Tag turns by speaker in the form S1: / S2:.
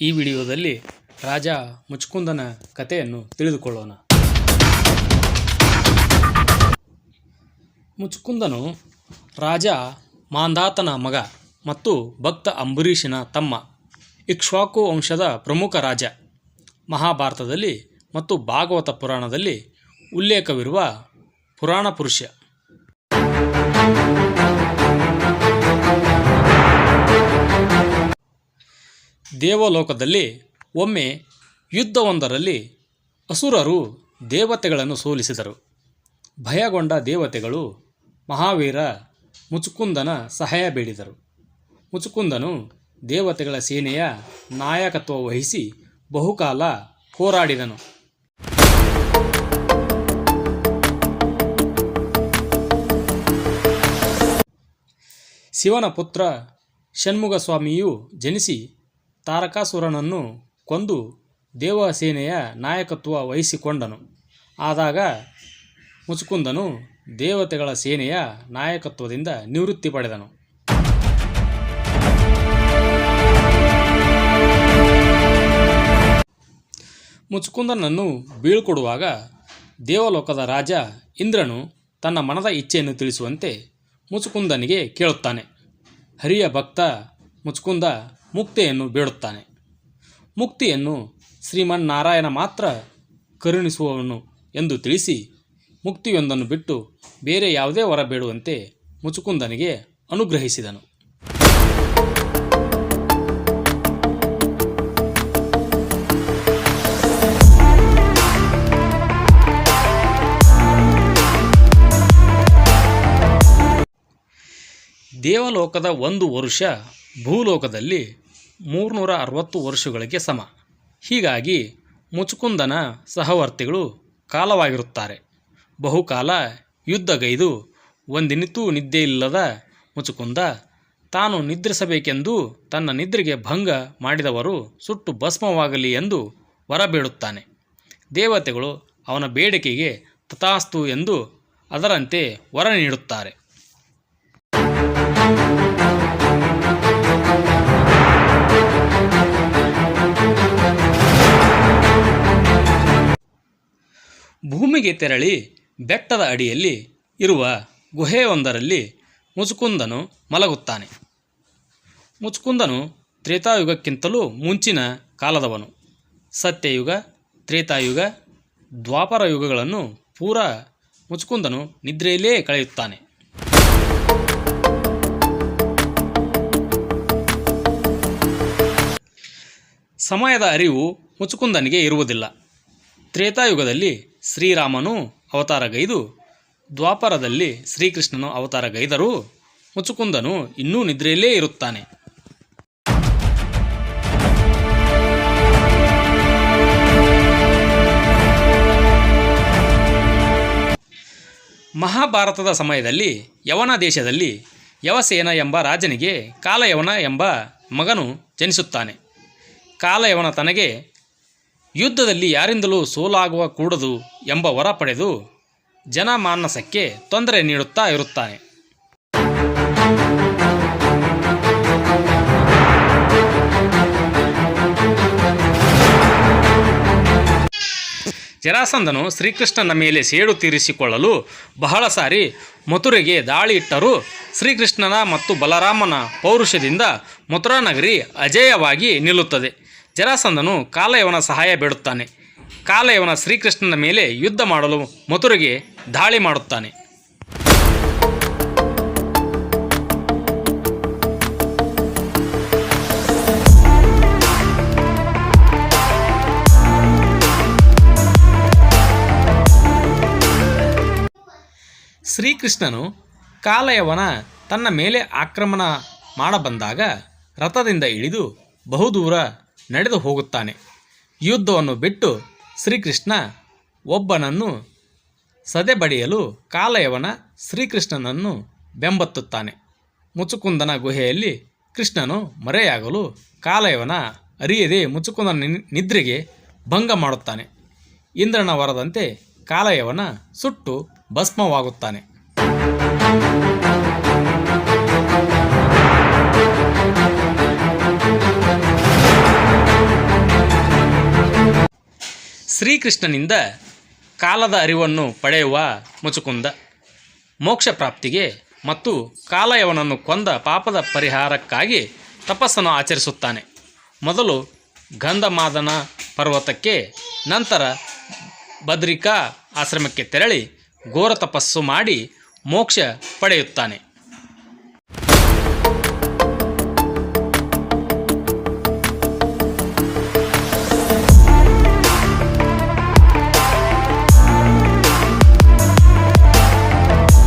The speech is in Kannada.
S1: ಈ ವಿಡಿಯೋದಲ್ಲಿ ರಾಜ ಮುಚ್ಕುಂದನ ಕಥೆಯನ್ನು ತಿಳಿದುಕೊಳ್ಳೋಣ. ಮುಚ್ಕುಂದನು ರಾಜ ಮಾಂಧಾತನ ಮಗ ಮತ್ತು ಭಕ್ತ ಅಂಬರೀಷನ ತಮ್ಮ ಇಕ್ಷ್ವಾಕು ವಂಶದ ಪ್ರಮುಖ ರಾಜ. ಮಹಾಭಾರತದಲ್ಲಿ ಮತ್ತು ಭಾಗವತ ಪುರಾಣದಲ್ಲಿ ಉಲ್ಲೇಖವಿರುವ ಪುರಾಣ ಪುರುಷ. ದೇವಲೋಕದಲ್ಲಿ ಒಮ್ಮೆ ಯುದ್ಧವೊಂದರಲ್ಲಿ ಅಸುರರು ದೇವತೆಗಳನ್ನು ಸೋಲಿಸಿದರು. ಭಯಗೊಂಡ ದೇವತೆಗಳು ಮಹಾವೀರ ಮುಚುಕುಂದನ ಸಹಾಯ ಬೇಡಿದರು. ಮುಚುಕುಂದನು ದೇವತೆಗಳ ಸೇನೆಯ ನಾಯಕತ್ವ ವಹಿಸಿ ಬಹುಕಾಲ ಹೋರಾಡಿದನು. ಶಿವನ ಪುತ್ರ ಷಣ್ಮುಗ ಸ್ವಾಮಿಯು ಜನಿಸಿ ತಾರಕಾಸುರನನ್ನು ಕೊಂದು ದೇವಸೇನೆಯ ನಾಯಕತ್ವ ವಹಿಸಿಕೊಂಡನು. ಆದಾಗ ಮುಚುಕುಂದನು ದೇವತೆಗಳ ಸೇನೆಯ ನಾಯಕತ್ವದಿಂದ ನಿವೃತ್ತಿ ಪಡೆದನು. ಮುಚುಕುಂದನನ್ನು ಬೀಳ್ಕೊಡುವಾಗ ದೇವಲೋಕದ ರಾಜ ಇಂದ್ರನು ತನ್ನ ಮನದ ಇಚ್ಛೆಯನ್ನು ತಿಳಿಸುವಂತೆ ಮುಚುಕುಂದನಿಗೆ ಕೇಳುತ್ತಾನೆ. ಹರಿಯ ಭಕ್ತ ಮುಚುಕುಂದ ಮುಕ್ತಿಯನ್ನು ಬೇಡುತ್ತಾನೆ. ಮುಕ್ತಿಯನ್ನು ಶ್ರೀಮನ್ ನಾರಾಯಣ ಮಾತ್ರ ಕರುಣಿಸುವವನು ಎಂದು ತಿಳಿಸಿ ಮುಕ್ತಿಯೊಂದನ್ನು ಬಿಟ್ಟು ಬೇರೆ ಯಾವುದೇ ವರ ಬೇಡುವಂತೆ ಮುಚುಕುಂದನಿಗೆ ಅನುಗ್ರಹಿಸಿದನು. ದೇವಲೋಕದ ಒಂದು ವರುಷ ಭೂಲೋಕದಲ್ಲಿ ಮೂರ್ನೂರ ಅರವತ್ತು ವರ್ಷಗಳಿಗೆ ಸಮ. ಹೀಗಾಗಿ ಮುಚುಕುಂದನ ಸಹವರ್ತಿಗಳು ಕಾಲವಾಗಿರುತ್ತಾರೆ. ಬಹುಕಾಲ ಯುದ್ಧಗೈದು ಒಂದಿನಿತೂ ನಿದ್ದೆಯಿಲ್ಲದ ಮುಚುಕುಂದ ತಾನು ನಿದ್ರಿಸಬೇಕೆಂದು ತನ್ನ ನಿದ್ರೆಗೆ ಭಂಗ ಮಾಡಿದವರು ಸುಟ್ಟು ಭಸ್ಮವಾಗಲಿ ಎಂದು ವರಬೇಡುತ್ತಾನೆ. ದೇವತೆಗಳು ಅವನ ಬೇಡಿಕೆಗೆ ತಥಾಸ್ತು ಎಂದು ಅದರಂತೆ ವರ ನೀಡುತ್ತಾರೆ. ಭೂಮಿಗೆ ತೆರಳಿ ಬೆಟ್ಟದ ಅಡಿಯಲ್ಲಿ ಇರುವ ಗುಹೆಯೊಂದರಲ್ಲಿ ಮುಚುಕುಂದನು ಮಲಗುತ್ತಾನೆ. ಮುಚುಕುಂದನು ತ್ರೇತಾಯುಗಕ್ಕಿಂತಲೂ ಮುಂಚಿನ ಕಾಲದವನು. ಸತ್ಯಯುಗ, ತ್ರೇತಾಯುಗ ದ್ವಾಪರ ಯುಗಗಳನ್ನು ಪೂರ ಮುಚುಕುಂದನು ನಿದ್ರೆಯಲ್ಲೇ ಕಳೆಯುತ್ತಾನೆ. ಸಮಯದ ಅರಿವು ಮುಚುಕುಂದನಿಗೆ ಇರುವುದಿಲ್ಲ. ತ್ರೇತಾಯುಗದಲ್ಲಿ ಶ್ರೀರಾಮನು ಅವತಾರಗೈದು. ದ್ವಾಪರದಲ್ಲಿ ಶ್ರೀಕೃಷ್ಣನು ಅವತಾರಗೈದರೂ. ಮುಚುಕುಂದನು ಇನ್ನೂ ನಿದ್ರೆಯಲ್ಲೇ ಇರುತ್ತಾನೆ. ಮಹಾಭಾರತದ ಸಮಯದಲ್ಲಿ ಯವನ ದೇಶದಲ್ಲಿ ಯವಸೇನ ಎಂಬ ರಾಜನಿಗೆ ಕಾಲಯವನ ಎಂಬ ಮಗನು ಜನಿಸುತ್ತಾನೆ. ಕಾಲಯವನ ತನಗೆ ಯುದ್ಧದಲ್ಲಿ ಯಾರಿಂದಲೂ ಸೋಲಾಗುವ ಕೂಡದು ಎಂಬ ವರ ಪಡೆದು ಜನಮಾನಸಕ್ಕೆ ತೊಂದರೆ ನೀಡುತ್ತಾ ಇರುತ್ತಾನೆ ಜರಾಸಂದನು ಶ್ರೀಕೃಷ್ಣನ ಮೇಲೆ ಸೇಡು ತೀರಿಸಿಕೊಳ್ಳಲು ಬಹಳ ಸಾರಿ ಮಥುರೆಗೆ ದಾಳಿ ಇಟ್ಟರೂ ಶ್ರೀಕೃಷ್ಣನ ಮತ್ತು ಬಲರಾಮನ ಪೌರುಷದಿಂದ ಮಥುರಾ ನಗರಿ ಅಜೇಯವಾಗಿ ನಿಲ್ಲುತ್ತದೆ. ಜರಾಸಂಧನು ಕಾಲಯವನ ಸಹಾಯ ಬೇಡುತ್ತಾನೆ. ಕಾಲಯವನ ಶ್ರೀಕೃಷ್ಣನ ಮೇಲೆ ಯುದ್ಧ ಮಾಡಲು ಮಥುರೆಗೆ ದಾಳಿ ಮಾಡುತ್ತಾನೆ. ಶ್ರೀಕೃಷ್ಣನು ಕಾಲಯವನ ತನ್ನ ಮೇಲೆ ಆಕ್ರಮಣ ಮಾಡಬಂದಾಗ ರಥದಿಂದ ಇಳಿದು ಬಹುದೂರ ನಡೆದು ಹೋಗುತ್ತಾನೆ. ಯುದ್ಧವನ್ನು ಬಿಟ್ಟು ಶ್ರೀಕೃಷ್ಣ ಒಬ್ಬನನ್ನು ಸದೆಬಡಿಯಲು ಕಾಲಯವನ ಶ್ರೀಕೃಷ್ಣನನ್ನು ಬೆಂಬತ್ತುತ್ತಾನೆ. ಮುಚುಕುಂದನ ಗುಹೆಯಲ್ಲಿ ಕೃಷ್ಣನು ಮರೆಯಾಗಲು ಕಾಲಯವನ ಅರಿಯದೆ ಮುಚುಕುಂದನ ನಿದ್ರೆಗೆ ಭಂಗ ಮಾಡುತ್ತಾನೆ. ಇಂದ್ರನ ವರದಂತೆ ಕಾಲಯವನ ಸುಟ್ಟು ಭಸ್ಮವಾಗುತ್ತಾನೆ. ಶ್ರೀಕೃಷ್ಣನಿಂದ ಕಾಲದ ಅರಿವನ್ನು ಪಡೆಯುವ ಮುಚುಕುಂದ. ಮೋಕ್ಷ ಪ್ರಾಪ್ತಿಗೆ ಮತ್ತು ಕಾಲಯವನನ್ನು ಕೊಂದ ಪಾಪದ ಪರಿಹಾರಕ್ಕಾಗಿ ತಪಸ್ಸನ್ನು ಆಚರಿಸುತ್ತಾನೆ. ಮೊದಲು ಗಂಧಮಾದನ ಪರ್ವತಕ್ಕೆ, ನಂತರ ಬದ್ರಿಕಾ ಆಶ್ರಮಕ್ಕೆ ತೆರಳಿ ಘೋರ ತಪಸ್ಸು ಮಾಡಿ ಮೋಕ್ಷ ಪಡೆಯುತ್ತಾನೆ.